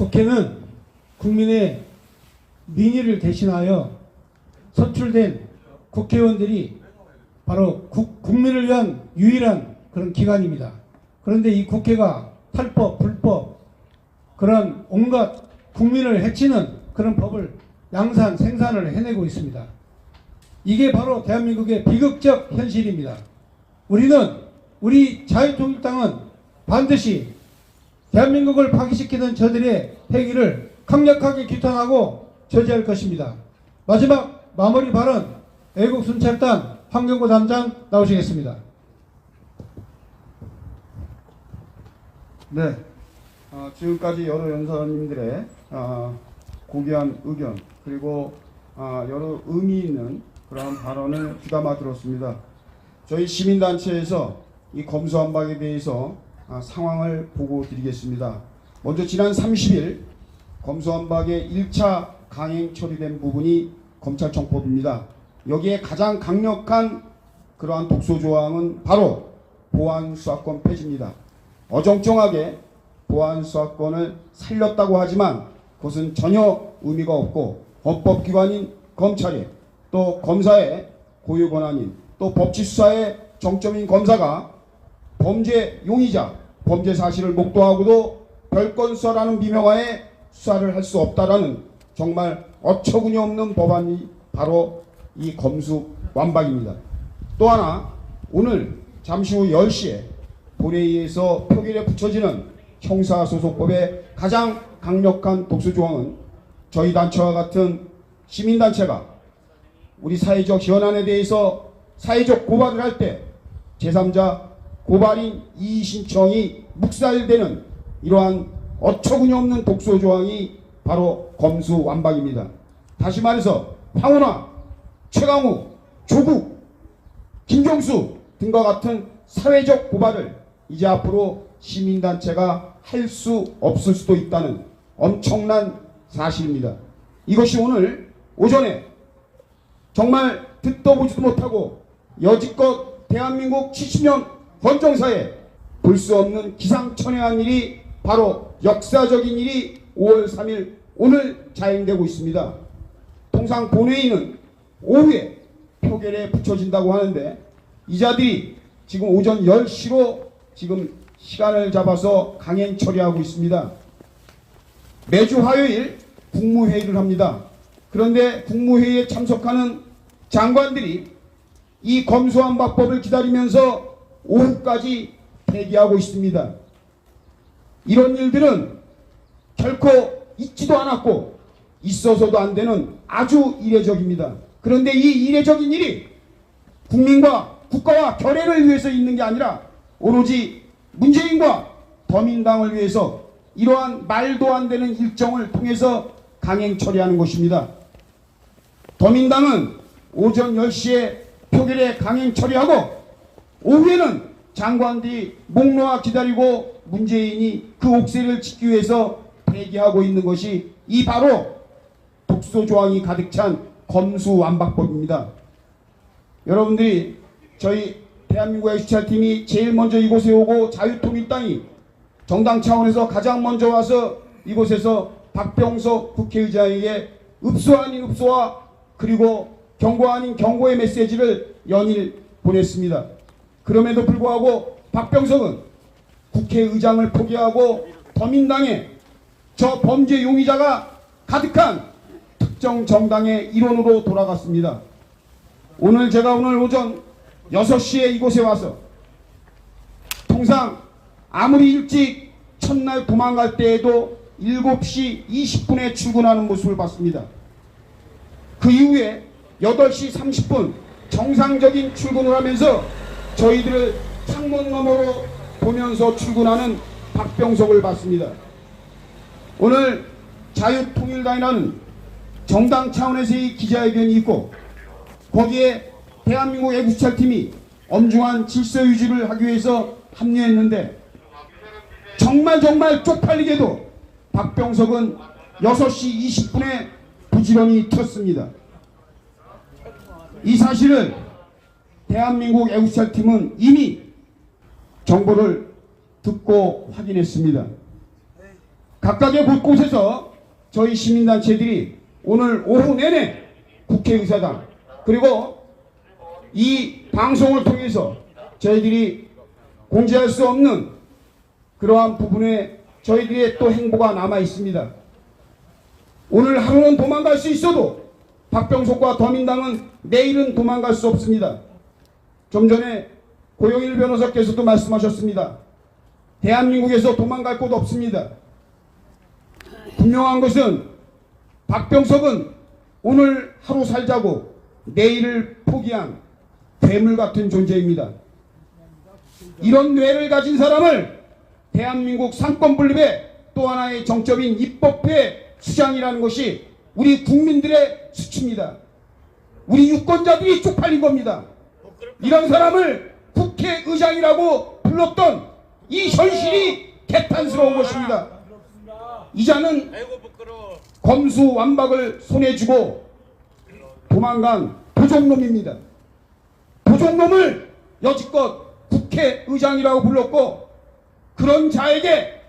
국회는 국민의 민의를 대신하여 선출된 국회의원들이 바로 국, 국민을 위한 유일한 그런 기관입니다. 그런데 이 국회가 탈법, 불법, 그런 온갖 국민을 해치는 그런 법을 양산, 생산을 해내고 있습니다. 이게 바로 대한민국의 비극적 현실입니다. 우리는 우리 자유통일당은 반드시 대한민국을 파괴시키는 저들의 행위를 강력하게 규탄하고 저지할 것입니다. 마지막 마무리 발언 애국순찰단 황경구 단장 나오시겠습니다. 네. 어, 지금까지 여러 연사님들의 어, 고귀한 의견 그리고 어, 여러 의미 있는 그러한 발언을 귀담아 들었습니다. 저희 시민단체에서 이 검수한박에 대해서 아, 상황을 보고 드리겠습니다. 먼저 지난 30일 검수한박의 1차 강행 처리된 부분이 검찰청법입니다. 여기에 가장 강력한 그러한 독소 조항은 바로 보안 수사권 폐지입니다. 어정쩡하게 보안 수사권을 살렸다고 하지만 그것은 전혀 의미가 없고 헌법기관인 검찰이 또 검사의 고유 권한인 또 법치 수사의 정점인 검사가 범죄 용의자 범죄 사실을 목도하고도 별건 수사라는 미명하에 수사를 할 수 없다라는 정말 어처구니 없는 법안이 바로 이 검수 완박입니다. 또 하나 오늘 잠시 후 10시에 본회의에서 표결에 붙여지는 형사소송법의 가장 강력한 독수 조항은 저희 단체와 같은 시민단체가 우리 사회적 현안에 대해서 사회적 고발을 할 때 제3자 고발인 이의 신청이 묵살되는 이러한 어처구니 없는 독소 조항이 바로 검수 완박입니다. 다시 말해서 황운하, 최강우, 조국, 김경수 등과 같은 사회적 고발을 이제 앞으로 시민단체가 할 수 없을 수도 있다는 엄청난 사실입니다. 이것이 오늘 오전에 정말 듣도 보지도 못하고 여지껏 대한민국 70년 헌정사에 볼 수 없는 기상천외한 일이 바로 역사적인 일이 5월 3일 오늘 자행되고 있습니다. 통상 본회의는 오후에 표결에 붙여진다고 하는데 이 자들이 지금 오전 10시로 지금 시간을 잡아서 강행 처리하고 있습니다. 매주 화요일 국무회의를 합니다. 그런데 국무회의에 참석하는 장관들이 이 검수완박법을 기다리면서 오후까지 대기하고 있습니다. 이런 일들은 결코 있지도 않았고 있어서도 안 되는 아주 이례적입니다. 그런데 이 이례적인 일이 국민과 국가와 결의를 위해서 있는 게 아니라 오로지 문재인과 더민당을 위해서 이러한 말도 안 되는 일정을 통해서 강행 처리하는 것입니다. 더민당은 오전 10시에 표결에 강행 처리하고 오후에는 장관들이 목 놓아 기다리고 문재인이 그 옥새를 짓기 위해서 대기하고 있는 것이 이 바로 독소 조항이 가득 찬 검수완박법입니다. 여러분들이 저희 대한민국의 수찰팀이 제일 먼저 이곳에 오고 자유통일당이 정당 차원에서 가장 먼저 와서 이곳에서 박병석 국회의장에게 읍소 아닌 읍소와 그리고 경고 아닌 경고의 메시지를 연일 보냈습니다. 그럼에도 불구하고 박병석은 국회의장을 포기하고 더민당의 저 범죄 용의자가 가득한 특정 정당의 일원으로 돌아갔습니다. 오늘 제가 오늘 오전 6시에 이곳에 와서 통상 아무리 일찍 첫날 도망갈 때에도 7시 20분에 출근하는 모습을 봤습니다. 그 이후에 8시 30분 정상적인 출근을 하면서 저희들을 창문 너머로 보면서 출근하는 박병석을 봤습니다. 오늘 자유통일당이라는 정당 차원에서의 기자회견이 있고 거기에 대한민국 애국수찰팀이 엄중한 질서 유지를 하기 위해서 합류했는데 정말 정말 쪽팔리게도 박병석은 6시 20분에 부지런히 튀었습니다. 이 사실을 대한민국 애국수찰팀은 이미 정보를 듣고 확인했습니다. 각각의 곳곳에서 저희 시민단체들이 오늘 오후 내내 국회의사당 그리고 이 방송을 통해서 저희들이 공지할 수 없는 그러한 부분에 저희들의 또 행보가 남아 있습니다. 오늘 하루는 도망갈 수 있어도 박병석과 더민당은 내일은 도망갈 수 없습니다. 좀 전에 고영일 변호사께서도 말씀하셨습니다. 대한민국에서 도망갈 곳 없습니다. 분명한 것은 박병석은 오늘 하루 살자고 내일을 포기한 괴물 같은 존재입니다. 이런 뇌를 가진 사람을 대한민국 상권 분립의 또 하나의 정점인 입법회 수장이라는 것이 우리 국민들의 수치입니다. 우리 유권자들이 쪽팔린 겁니다. 이런 사람을 국회의장이라고 불렀던 이 현실이 개탄스러운 것입니다. 이자는 검수 완박을 손에 쥐고 도망간 도적놈입니다. 도적놈을 여지껏 국회의장이라고 불렀고 그런 자에게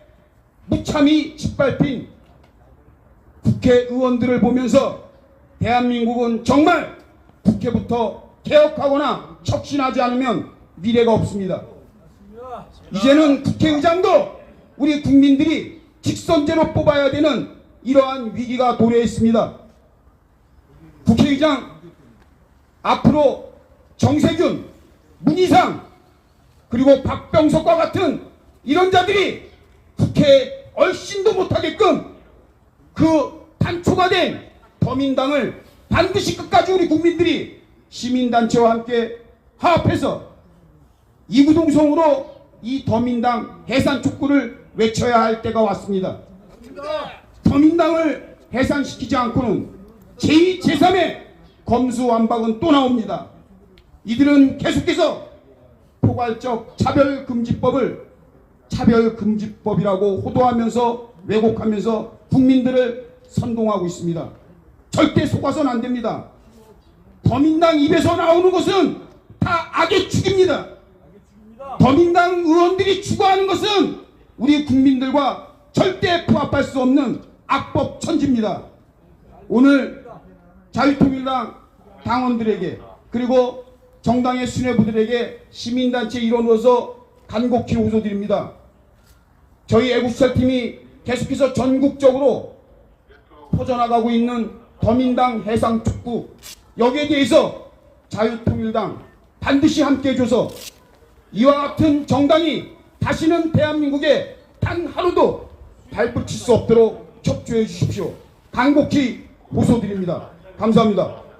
무참히 짓밟힌 국회의원들을 보면서 대한민국은 정말 국회부터 개혁하거나 혁신하지 않으면 미래가 없습니다. 이제는 국회의장도 우리 국민들이 직선제로 뽑아야 되는 이러한 위기가 도래했습니다. 국회의장 앞으로 정세균, 문희상 그리고 박병석과 같은 이런 자들이 국회에 얼씬도 못하게끔 그 단초가 된 더민당을 반드시 끝까지 우리 국민들이 시민단체와 함께 화합해서 이구동성으로 이 더민당 해산 촉구를 외쳐야 할 때가 왔습니다. 더민당을 해산시키지 않고는 제2, 제3의 검수완박은 또 나옵니다. 이들은 계속해서 포괄적 차별금지법을 차별금지법이라고 호도하면서 왜곡하면서 국민들을 선동하고 있습니다. 절대 속아서는 안 됩니다. 더민당 입에서 나오는 것은 다 악의 축입니다. 더민당 의원들이 추구하는 것은 우리 국민들과 절대 부합할 수 없는 악법 천지입니다. 오늘 자유통일당 당원들에게 그리고 정당의 수뇌부들에게 시민단체 일원으로서 간곡히 호소드립니다. 저희 애국사팀이 계속해서 전국적으로 퍼져나가고 있는 더민당 해상 촉구 여기에 대해서 자유통일당 반드시 함께 해 줘서 이와 같은 정당이 다시는 대한민국에 단 하루도 발붙일 수 없도록 협조해 주십시오. 간곡히 호소드립니다. 감사합니다.